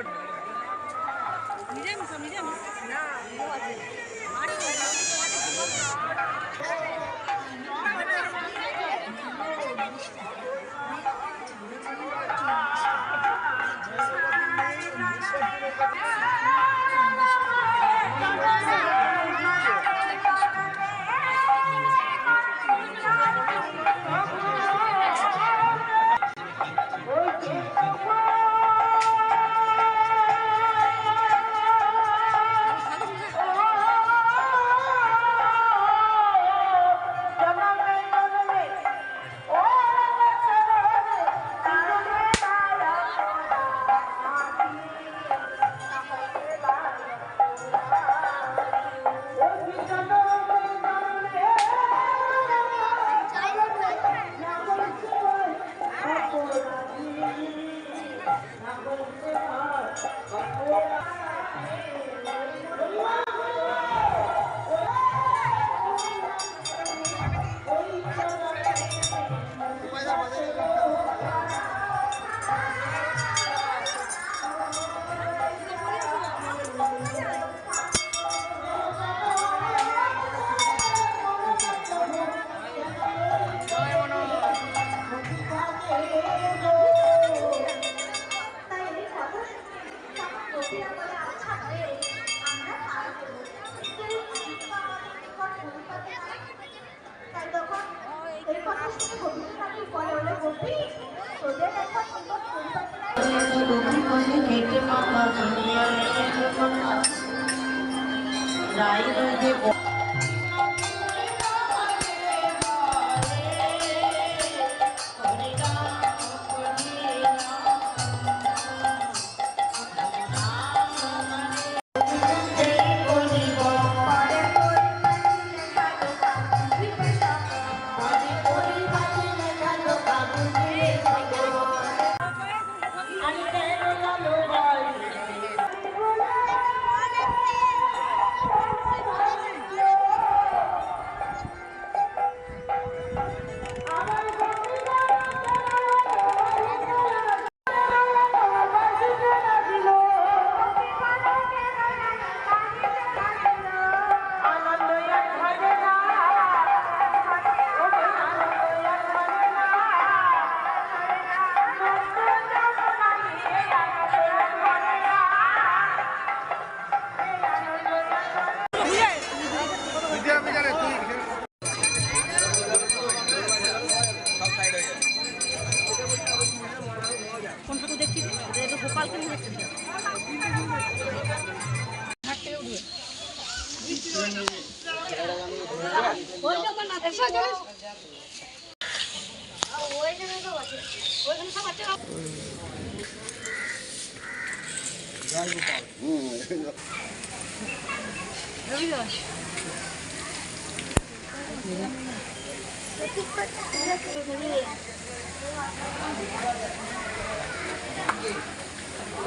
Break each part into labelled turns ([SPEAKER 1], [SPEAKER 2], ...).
[SPEAKER 1] road Nizam Nizam ના
[SPEAKER 2] শুনে গোবিন্দ ঠাকুর বলে হলো গোপী তোদের একটা সুন্দর পরিবার
[SPEAKER 1] রায়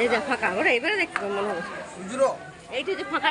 [SPEAKER 2] এই যে ফাঁকা ওরা এবারে দেখতে মনে হচ্ছে এইটা যে
[SPEAKER 1] ফাঁকা